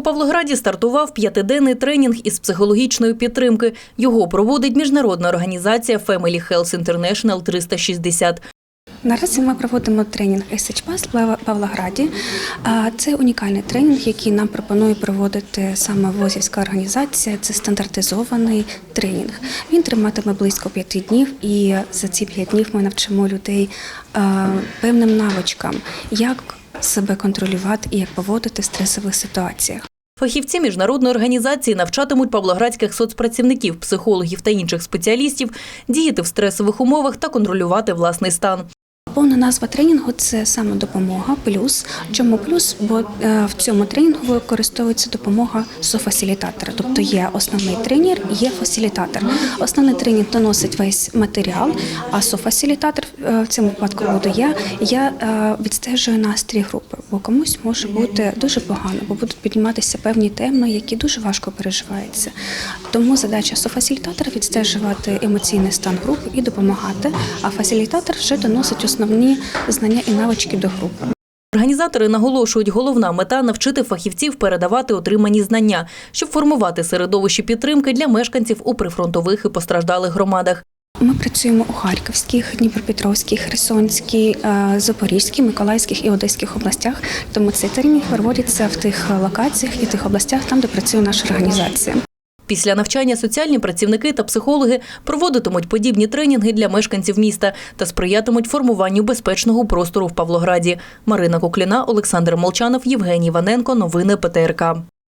У Павлограді стартував п'ятиденний тренінг із психологічної підтримки. Його проводить міжнародна організація Family Health International 360. Наразі ми проводимо тренінг SH Pass в Павлограді. Це унікальний тренінг, який нам пропонує проводити саме ВОЗівська організація. Це стандартизований тренінг. Він триватиме близько п'яти днів, і за ці п'ять днів ми навчимо людей певним навичкам, як себе контролювати і як поводити в стресових ситуаціях. Фахівці міжнародної організації навчатимуть павлоградських соцпрацівників, психологів та інших спеціалістів діяти в стресових умовах та контролювати власний стан. Повна назва тренінгу це саме допомога плюс. Чому плюс? Бо е, в цьому тренінгу використовується допомога софасилітатора. Тобто є основний тренер, є фасилітатор. Основний тренер доносить весь матеріал, а софасилітатор е, в цьому випадку буду я. Я е, відстежую настрій групи, бо комусь може бути дуже погано, бо будуть підніматися певні теми, які дуже важко переживаються. Тому задача софасилітатора відстежувати емоційний стан групи і допомагати. А фасилітатор вже доносить основні знання і навички до групи. Організатори наголошують, головна мета навчити фахівців передавати отримані знання, щоб формувати середовище підтримки для мешканців у прифронтових і постраждалих громадах. Ми працюємо у Харківських, Дніпропетровській, Херсонській, е, Запорізькій, Миколаївських і Одеських областях. Тому цей тренінг проводиться в тих локаціях і тих областях, там де працює наша організація. Після навчання соціальні працівники та психологи проводитимуть подібні тренінги для мешканців міста та сприятимуть формуванню безпечного простору в Павлограді. Марина Кукліна, Олександр Молчанов, Євгеній Ваненко. Новини ПТРК.